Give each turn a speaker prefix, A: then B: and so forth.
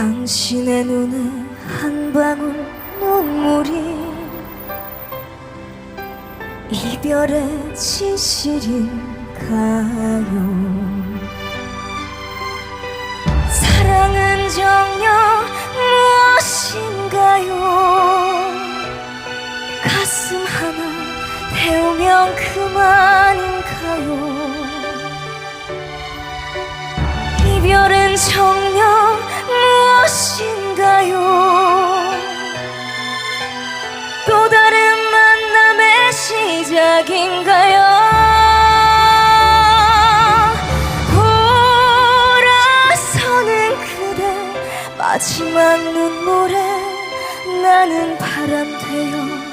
A: 당신의 눈에 한 방울 눈물이 이별의 진실인가요? 사랑은 정녕 무엇인가요? 가슴 하나 태우면 그만인가요? 이별은 정 마지막 눈물에 나는 바람 되어.